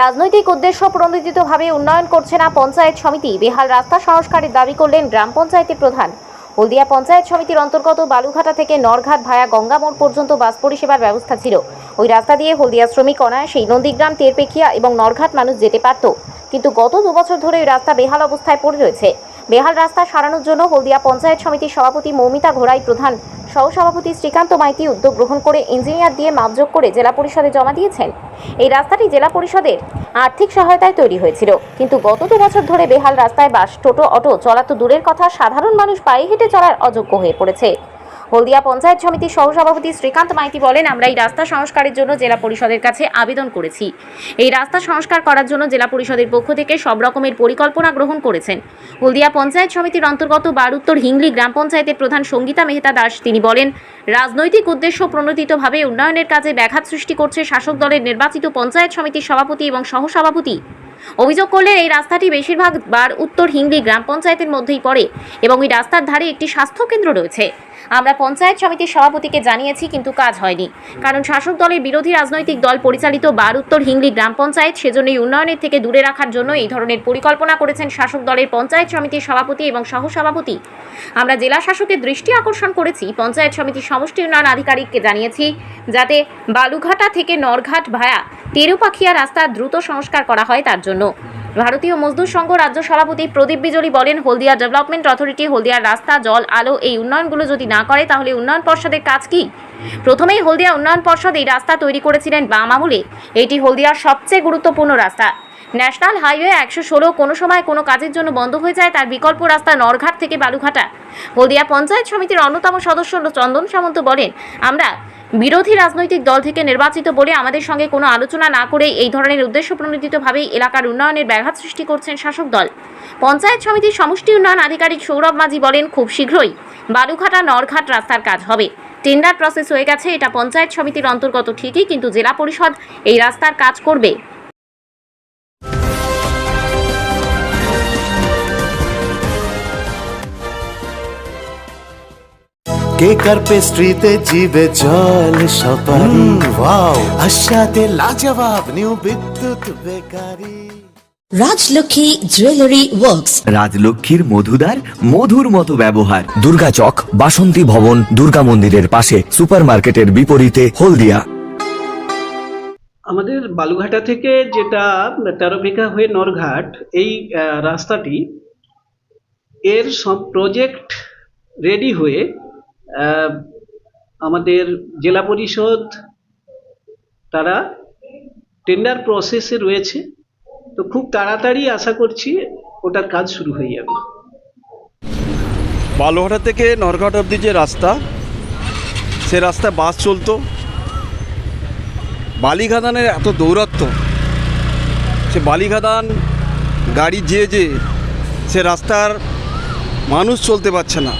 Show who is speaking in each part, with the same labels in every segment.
Speaker 1: রাজনৈতিক উদ্দেশ্য প্রণোদিতভাবে উন্নয়ন করছে না পঞ্চায়েত সমিতি। বেহাল রাস্তা সংস্কারের দাবি করলেন গ্রাম পঞ্চায়েতের প্রধান। হলদিয়া পঞ্চায়েত সমিতির অন্তর্গত বালুঘাটা থেকে নরঘাট ভায়া গঙ্গামোড় পর্যন্ত বাস পরিষেবার ব্যবস্থা ছিল। ওই রাস্তা দিয়ে হলদিয়া শ্রমিক অনায়াসেই নন্দীগ্রাম, তেরপেখিয়া এবং নরঘাট মানুষ যেতে পারত। কিন্তু গত দুবছর ধরে ওই রাস্তা বেহাল অবস্থায় পড়ে রয়েছে। বেহাল রাস্তা সারানোর জন্য হলদিয়া পঞ্চায়েত সমিতির সভাপতি মৌমিতা ঘোড়াই প্রধান সহসভাপতি শ্রীকান্ত মাইতি উদ্যোগ গ্রহণ করে ইঞ্জিনিয়ার দিয়ে মাপযোগ করে জেলা পরিষদে জমা দিয়েছেন। এই রাস্তাটি জেলা পরিষদের আর্থিক সহায়তায় তৈরি হয়েছিল। কিন্তু গত দু বছর ধরে বেহাল রাস্তায় বাস, টোটো, অটো চলা তো দূরের কথা সাধারণ মানুষ পায়ে হেঁটে চলার অযোগ্য হয়ে পড়েছে। হলদিয়া পঞ্চায়েত সমিতির সহসভাপতি শ্রীকান্ত মাইতি বলেন, আমরা এই রাস্তা সংস্কারের জন্য জেলা পরিষদের কাছে আবেদন করেছি। এই রাস্তা সংস্কার করার জন্য জেলা পরিষদের পক্ষ থেকে সব রকমের পরিকল্পনা গ্রহণ করেছেন। হলদিয়া পঞ্চায়েত সমিতির অন্তর্গত বারুত্তর হিংলি গ্রাম পঞ্চায়েতের প্রধান সঙ্গীতা মেহতা দাস, তিনি বলেন, রাজনৈতিক উদ্দেশ্য প্রণোদিতভাবে উন্নয়নের কাজে ব্যাঘাত সৃষ্টি করছে শাসক দলের নির্বাচিত পঞ্চায়েত সমিতির সভাপতি এবং সহসভাপতি। অভিযোগ করলেন এই রাস্তাটি বেশিরভাগ বার উত্তর হিংলি গ্রাম পঞ্চায়েতের মধ্যেই পড়ে এবং এই রাস্তার ধারে একটি স্বাস্থ্য কেন্দ্র রয়েছে। আমরা পঞ্চায়েত সমিতির সভাপতিকে জানিয়েছি, কিন্তু কাজ হয়নি। কারণ শাসক দলের বিরোধী রাজনৈতিক দল পরিচালিত বার উত্তর হিংলি গ্রাম পঞ্চায়েত সেজন্যই উন্নয়নের থেকে দূরে রাখার জন্য এই ধরনের পরিকল্পনা করেছেন শাসক দলের পঞ্চায়েত সমিতির সভাপতি এবং সহসভাপতি। আমরা জেলা শাসকের দৃষ্টি আকর্ষণ করেছি, পঞ্চায়েত সমিতির সমষ্টি উন্নয়ন আধিকারিককে জানিয়েছি, যাতে বালুঘাটা থেকে নরঘাট ভায়া তেরুপাখিয়া রাস্তা দ্রুত সংস্কার করা হয় তার জন্য। ভারতীয় মজদুর সংঘ রাজ্য সভাপতি প্রদীপ বিজলি বলেন, হলদিয়া ডেভেলপমেন্ট অথরিটি হলদিয়ার রাস্তা, জল, আলো এই উন্নয়নগুলো যদি না করে, তাহলে উন্নয়ন পর্ষদের কাজ কি? প্রথমেই হলদিয়া উন্নয়ন পর্ষদ এই রাস্তা তৈরি করেছিলেন বাম আমলে। এটি হলদিয়ার সবচেয়ে গুরুত্বপূর্ণ রাস্তা। ন্যাশনাল হাইওয়ে একশো ষোলো কোনো সময় কোনো কাজের জন্য বন্ধ হয়ে যায়, তার বিকল্প রাস্তা নরঘাট থেকে বালুঘাটা। হলদিয়া পঞ্চায়েত সমিতির অন্যতম সদস্য চন্দন সামন্ত বলেন, আমরা বিরোধী রাজনৈতিক দল থেকে নির্বাচিত বলে আমাদের সঙ্গে কোনো আলোচনা না করে এই ধরনের উদ্দেশ্য প্রণোদিতভাবেই এলাকার উন্নয়নের ব্যাঘাত সৃষ্টি করছেন শাসক দল। পঞ্চায়েত সমিতির সমষ্টি উন্নয়ন আধিকারিক সৌরভ মাঝি বলেন, খুব শীঘ্রই বালুঘাটা নরঘাট রাস্তার কাজ হবে। টেন্ডার প্রসেস হয়ে গেছে, এটা পঞ্চায়েত সমিতির অন্তর্গত ঠিকই, কিন্তু জেলা পরিষদ এই রাস্তার কাজ করবে।
Speaker 2: কেক আর পেস্ট্রিতে জিবে জল সপারি? ওয়াও আশাতে লাজবাব new Bidyut bakery.
Speaker 3: Rajlakshmi jewellery works
Speaker 4: রাজলক্ষ্মীর মধুদার মধুর মতো ব্যবহার।
Speaker 5: দুর্গা চক বাসন্তী ভবন দুর্গা মন্দিরের পাশে সুপারমার্কেটের বিপরীতে হলদিয়া।
Speaker 6: আমাদের বালুঘাটা থেকে যেটা তেরো বিঘা হয়ে নরঘাট এই রাস্তাটি এর সব প্রজেক্ট রেডি হয়ে আমাদের জেলা পরিষদ, তারা টেন্ডার প্রসেসে রয়েছে। তো খুব তাড়াতাড়ি আশা করছি ওটার কাজ শুরু হয়ে যাবে।
Speaker 7: বালুঘাটা থেকে নরঘাট অবধি যে রাস্তা, সে রাস্তায় বাস চলতো। বালিঘাদানের এত দৌরত্ব সে বালিঘাদান গাড়ি যে যে, সে রাস্তার মানুষ চলতে পারছে না।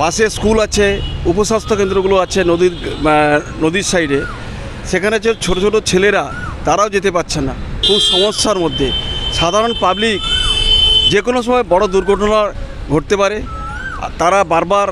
Speaker 7: পাশে স্কুল আছে, উপস্বাস্থ্য কেন্দ্রগুলো আছে নদীর নদীর সাইডে সেখানে যে ছোটো ছোটো ছেলেরা, তারাও যেতে পারছে না। খুব সমস্যার মধ্যে। সাধারণ পাবলিক যে কোনো সময় বড় দুর্ঘটনা ঘটতে পারে। তারা বারবার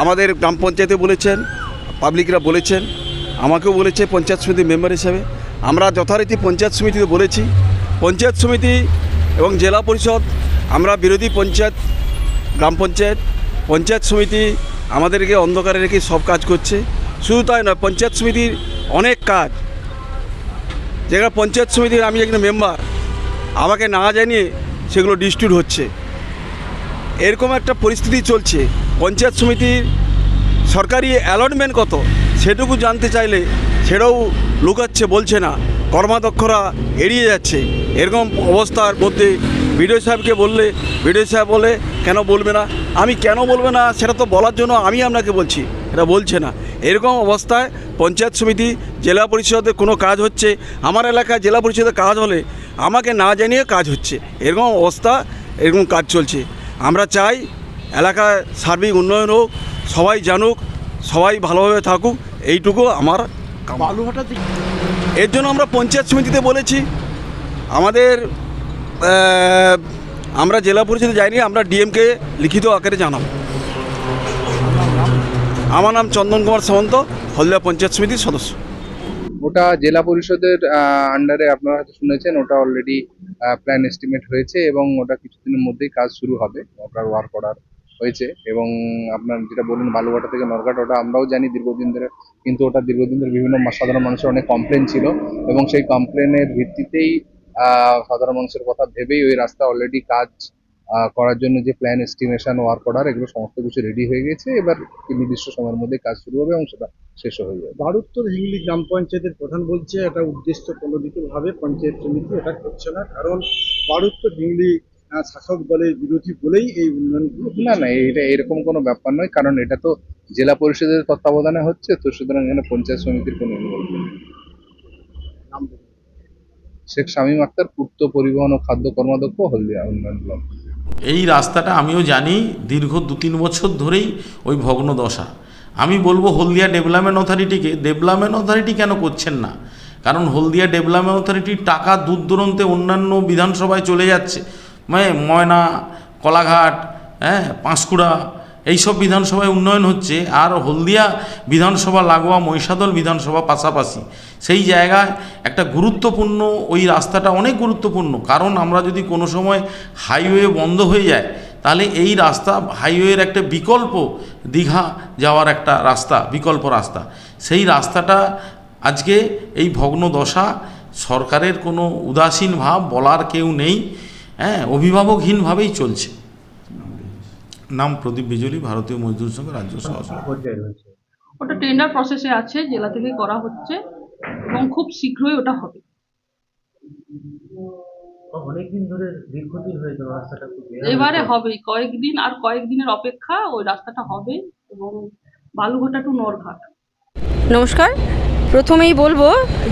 Speaker 7: আমাদের গ্রাম পঞ্চায়েতে বলেছেন পাবলিকরা বলেছেন, আমাকেও বলেছে পঞ্চায়েত সমিতির মেম্বার হিসেবে। আমরা যথারীতি পঞ্চায়েত সমিতিতে বলেছি। পঞ্চায়েত সমিতি এবং জেলা পরিষদ, আমরা বিরোধী পঞ্চায়েত, গ্রাম পঞ্চায়েত পঞ্চায়েত সমিতি আমাদেরকে অন্ধকারে রেখে সব কাজ করছে। শুধু তাই নয়, পঞ্চায়েত সমিতির অনেক কাজ। যেখানে পঞ্চায়েত সমিতির আমি একজন মেম্বার আমাকে না জানিয়ে সেগুলো ডিস্ট্রিবিউট হচ্ছে। এরকম একটা পরিস্থিতি চলছে। পঞ্চায়েত সমিতির সরকারি অ্যালটমেন্ট কত, সেটুকু জানতে চাইলে সেটাও লুকাচ্ছে, বলছে না। কর্মাধ্যক্ষরা এড়িয়ে যাচ্ছে। এরকম অবস্থার মধ্যে বিডিও সাহেবকে বললে, বিডিও সাহেব বলে কেন বলবে না? আমি কেন বলবে না? সেটা তো বলার জন্য আমি আপনাকে বলছি। এটা বলছে না। এরকম অবস্থায় পঞ্চায়েত সমিতি জেলা পরিষদে কোনো কাজ হচ্ছে আমার এলাকায় জেলা পরিষদের কাজ হলে আমাকে না জানিয়ে কাজ হচ্ছে। এরকম অবস্থা এরকম কাজ চলছে। আমরা চাই এলাকায় সার্বিক উন্নয়ন হোক সবাই জানুক সবাই ভালোভাবে থাকুক এইটুকু আমার এর জন্য আমরা পঞ্চায়েত সমিতিতে বলেছি আমাদের আমরা জেলা পরিষদে যাইনি, আমরা ডিএমকে লিখিত আকারে জানাব। আমার নাম চন্দন কুমার সামন্ত, হলদিয়া পঞ্চায়েত সমিতির সদস্য।
Speaker 8: ওটা জেলা পরিষদের আন্ডারে আপনারা হয়তো শুনেছেন, ওটা অলরেডি প্ল্যান এস্টিমেট হয়েছে এবং ওটা কিছুদিনের মধ্যেই কাজ শুরু হবে ওটার ওয়ার করার হয়েছে এবং আপনার যেটা বলুন বালুঘাটা থেকে নরঘাট, ওটা আমরাও জানি দীর্ঘদিন ধরে, কিন্তু ওটা দীর্ঘদিন ধরে বিভিন্ন সাধারণ মানুষের অনেক কমপ্লেন ছিল এবং সেই কমপ্লেনের ভিত্তিতেই সাধারণ মানুষের কথা ভেবেই ওই রাস্তা অলরেডি কাজ করার জন্য যে প্ল্যান এস্টিমেশন ওয়ার্ক অর্ডার এগুলো সমস্ত কিছু রেডি হয়ে গেছে এবার নির্দিষ্ট সময়ের মধ্যে কাজ শুরু হবে এবং সেটা শেষ হয়ে যাবে
Speaker 9: বারুত্তর হিংলি গ্রাম পঞ্চায়েতের প্রধান বলছে এটা উদ্দেশ্য প্রণোদিতভাবে পঞ্চায়েত সমিতি এটা করছে না কারণ বারুত্তর হিংলি শাসক দলের বিরোধী বলেই এই উন্নয়নগুলো।
Speaker 8: না না এটা এরকম কোনো ব্যাপার নয় কারণ এটা তো জেলা পরিষদের তত্ত্বাবধানে হচ্ছে তো সুতরাং এখানে পঞ্চায়েত সমিতির কোনো
Speaker 9: বলুন।
Speaker 8: শেখ শামীম আক্তার, পূর্ত পরিবহন ও খাদ্য কর্মাধ্যক্ষ, হলদিয়া উন্নয়ন ব্লক।
Speaker 10: এই রাস্তাটা আমিও জানি, দীর্ঘ দু তিন বছর ধরেই ওই ভগ্ন দশা। আমি বলব হলদিয়া ডেভেলপমেন্ট অথরিটিকে, ডেভেলপমেন্ট অথরিটি কেন করছেন না? কারণ হলদিয়া ডেভেলপমেন্ট অথরিটির টাকা দূর দূরান্তে অন্যান্য বিধানসভায় চলে যাচ্ছে। মানে ময়না, কলাঘাট হ্যাঁ পাঁশকুড়া এইসব বিধানসভায় উন্নয়ন হচ্ছে আর হলদিয়া বিধানসভা, লাগোয়া, মহিষাদল বিধানসভা পাশাপাশি। সেই জায়গায় একটা গুরুত্বপূর্ণ ওই রাস্তাটা অনেক গুরুত্বপূর্ণ। কারণ আমরা যদি কোনো সময় হাইওয়ে বন্ধ হয়ে যায়, তাহলে এই রাস্তা হাইওয়ের একটা বিকল্প দীঘা যাওয়ার একটা রাস্তা, বিকল্প রাস্তা। সেই রাস্তাটা আজকে এই ভগ্ন দশা, সরকারের কোনো উদাসীন ভাব বলার কেউ নেই হ্যাঁ অভিভাবকহীনভাবেই চলছে। নাম প্রদীপ বিজলি ভারতীয় মজদুর সংঘ রাজ্য সহসভাপতি।
Speaker 11: ওটা টেন্ডার প্রসেসে আছে জেলা থেকে করা হচ্ছে এবং খুব শীঘ্রই ওটা হবে। এবারে হবে কয়েকদিন আর কয়েকদিনের অপেক্ষা ওই রাস্তাটা হবে এবং বালুঘাটা টু নরঘাট।
Speaker 12: নমস্কার। প্রথমেই বলব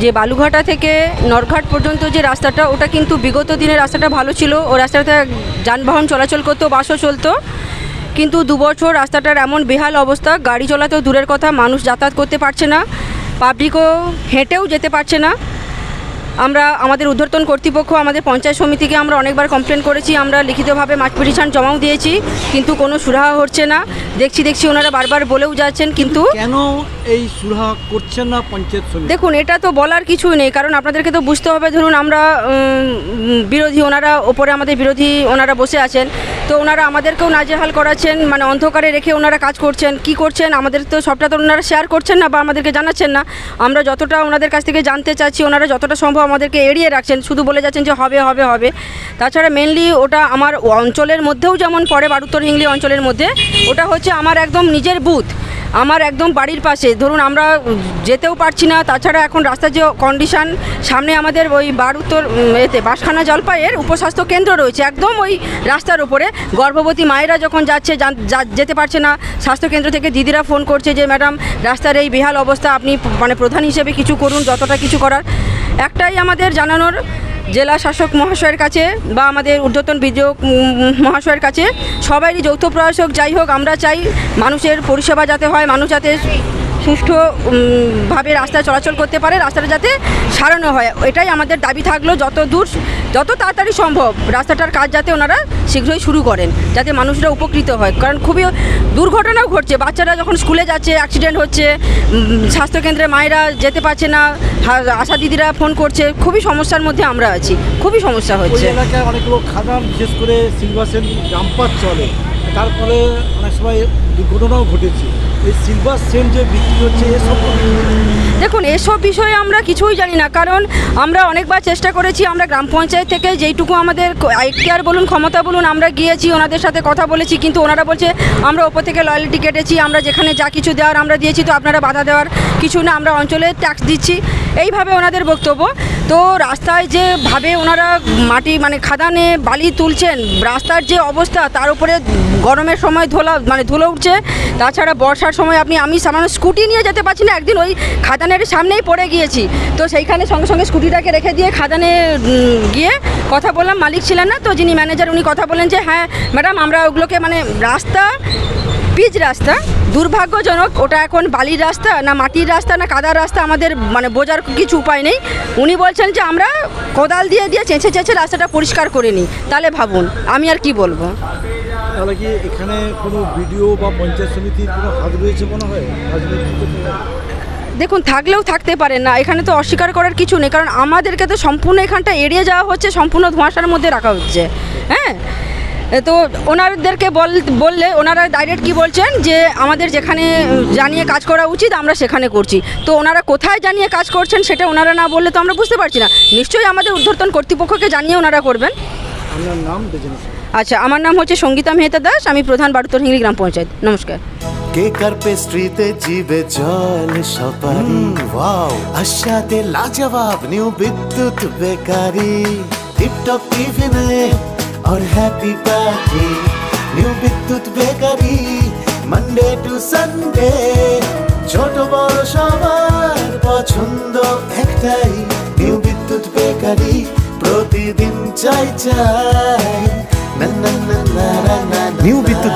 Speaker 12: যে বালুঘাটা থেকে নরঘাট পর্যন্ত যে রাস্তাটা ওটা কিন্তু বিগত দিনের রাস্তাটা ভালো ছিল। ও রাস্তাতে যানবাহন চলাচল করতো বাসও চলতো। কিন্তু দুবছর রাস্তাটার এমন বেহাল অবস্থা, গাড়ি চলাতেও দূরের কথা, মানুষ যাতায়াত করতে পারছে না পাবলিকও হেঁটেও যেতে পারছে না। আমরা আমাদের ঊর্ধ্বতন কর্তৃপক্ষ আমাদের পঞ্চায়েত সমিতিকে আমরা অনেকবার কমপ্লেন করেছি আমরা লিখিতভাবে মাঠ পিটিশন জমাও দিয়েছি কিন্তু কোনো সুরাহা হচ্ছে না। দেখছি দেখছি ওনারা বারবার বলেও যাচ্ছেন কিন্তু
Speaker 9: কেন এই সুরাহা করছেন না পঞ্চায়েত সমিতি?
Speaker 12: দেখুন এটা তো বলার কিছুই নেই কারণ আপনাদেরকে তো বুঝতে হবে ধরুন আমরা বিরোধী ওনারা ওপরে আমাদের বিরোধী ওনারা বসে আছেন তো ওনারা আমাদেরকেও নাজেহাল করাচ্ছেন মানে অন্ধকারে রেখে ওনারা কাজ করছেন কি করছেন আমাদের তো সবটা তো ওনারা শেয়ার করছেন না বা আমাদেরকে জানাচ্ছেন না। আমরা যতটা ওনাদের কাছ থেকে জানতে চাচ্ছি ওনারা যতটা সম্ভব আমাদেরকে এড়িয়ে রাখছেন, শুধু বলে যাচ্ছেন যে হবে হবে হবে। তাছাড়া মেনলি ওটা আমার অঞ্চলের মধ্যেও যেমন পড়ে, বারুত্তর হিংলি অঞ্চলের মধ্যে, ওটা হচ্ছে আমার একদম নিজের বুথ, আমার একদম বাড়ির পাশে। ধরুন আমরা যেতেও পারছি না, তাছাড়া এখন রাস্তার যে কন্ডিশন সামনে আমাদের ওই বারুত্তর এতে বাসখানা জলপাইয়ের উপস্বাস্থ্য কেন্দ্র রয়েছে, একদম ওই রাস্তার উপরে। গর্ভবতী মায়েরা যখন যাচ্ছে যেতে পারছে না স্বাস্থ্যকেন্দ্র থেকে দিদিরা ফোন করছে যে, ম্যাডাম, রাস্তার এই বেহাল অবস্থা, আপনি মানে প্রধান হিসেবে কিছু করুন, যতটা কিছু করার। একটাই আমাদের জানানোর জেলা শাসক মহাশয়ের কাছে বা আমাদের ঊর্ধ্বতন বিদ্যুৎ মহাশয়ের কাছে সবারই যৌথ প্রয়াস হোক যাই হোক, আমরা চাই মানুষের পরিষেবা যাতে হয়, মানুষ যাতে সুষ্ঠুভাবে রাস্তায় চলাচল করতে পারে, রাস্তাটা যাতে সারানো হয়। এটাই আমাদের দাবি থাকল যত দূর যত তাড়াতাড়ি সম্ভব রাস্তাটার কাজ যাতে ওনারা শীঘ্রই শুরু করেন যাতে মানুষরা উপকৃত হয়। কারণ খুবই দুর্ঘটনাও ঘটছে। বাচ্চারা যখন স্কুলে যাচ্ছে অ্যাক্সিডেন্ট হচ্ছে স্বাস্থ্যকেন্দ্রে মায়েরা যেতে পারছে না আশা দিদিরা ফোন করছে খুবই সমস্যার মধ্যে আমরা আছি। খুবই সমস্যা হচ্ছে।
Speaker 9: এলাকায় অনেকগুলো খাদান বিশেষ করে ডাম্পার চলে। তারপরে অনেক সময় দুর্ঘটনাও ঘটেছে।
Speaker 12: দেখুন, এসব বিষয়ে আমরা কিছুই জানি না, কারণ আমরা অনেকবার চেষ্টা করেছি, আমরা গ্রাম পঞ্চায়েত থেকে যেইটুকু আমাদের আইটিআর বলুন, ক্ষমতা বলুন, আমরা গিয়েছি, ওনাদের সাথে কথা বলেছি, কিন্তু ওনারা বলছে, আমরা ওপর থেকে লয়ালিটি কেটেছি, আমরা যেখানে যা কিছু দেওয়ার আমরা দিয়েছি, তো আপনারা বাধা দেওয়ার কিছু না, আমরা অঞ্চলে ট্যাক্স দিচ্ছি। এইভাবে ওনাদের বক্তব্য। তো রাস্তায় যে ভাবে ওনারা মাটি মানে খাদানে বালি তুলছেন, রাস্তার যে অবস্থা, তার উপরে গরমের সময় ধোলা মানে ধুলো উঠছে, তাছাড়া বর্ষার সময় আপনি, আমি সামান্য স্কুটি নিয়ে যেতে পারছি না, একদিন ওই খাদানের সামনেই পড়ে গিয়েছি। তো সেইখানে সঙ্গে সঙ্গে স্কুটিটাকে রেখে দিয়ে খাদানে গিয়ে কথা বললাম, মালিক ছিলেন না, তো যিনি ম্যানেজার উনি কথা বলেন যে হ্যাঁ ম্যাডাম আমরা ওগুলোকে মানে রাস্তা, পিচ রাস্তা, দুর্ভাগ্যজনক, ওটা এখন বালির রাস্তা, না মাটির রাস্তা, না কাদার রাস্তা, আমাদের মানে বোঝার কিছু উপায় নেই। উনি বলছেন যে, আমরা কোদাল দিয়ে দিয়ে চেঁচে চেঁচে রাস্তাটা পরিষ্কার করে নিই। তাহলে ভাবুন, আমি আর কি বলব?
Speaker 9: তাহলে কি এখানে কোনো বিডিও বা পঞ্চায়েত সমিতির কোনো হাত রয়েছে মনে হয়?
Speaker 12: দেখুন থাকলেও থাকতে পারেন না। এখানে তো অস্বীকার করার কিছু নেই কারণ আমাদেরকে তো সম্পূর্ণ এখানটা এড়িয়ে যাওয়া হচ্ছে সম্পূর্ণ ধোঁয়াশার মধ্যে রাখা হচ্ছে। হ্যাঁ? তো ওনাদেরকে বল বললে ওনারা ডাইরেক্ট কি বলছেন? যে আমাদের যেখানে জানিয়ে কাজ করা উচিত আমরা সেখানে করছি। তো ওনারা কোথায় জানিয়ে কাজ করছেন সেটা ওনারা না বললে তো আমরা বুঝতে পারছি না। নিশ্চয়ই আমাদের ঊর্ধ্বতন কর্তৃপক্ষকে জানিয়ে ওনারা করবেন।
Speaker 9: আপনার নাম
Speaker 12: আচ্ছা আমার নাম হচ্ছে সঙ্গীতা মেহতা দাস আমি প্রধান বারুতর হিংলি গ্রাম পঞ্চায়েত নমস্কার
Speaker 2: কেকার পেস্ট্রিতে জিবে জল সপারি ওয়াও আশাতে লাজবাব নিউ বিদ্যুৎ বেকারি টিপটপ টিফিনে और happy party new Bidyut bakery Monday to Sunday ছোট বড় সবার পছন্দ একটাই নিউ বিদ্যুৎ বেকারি প্রতিদিন চাই চাই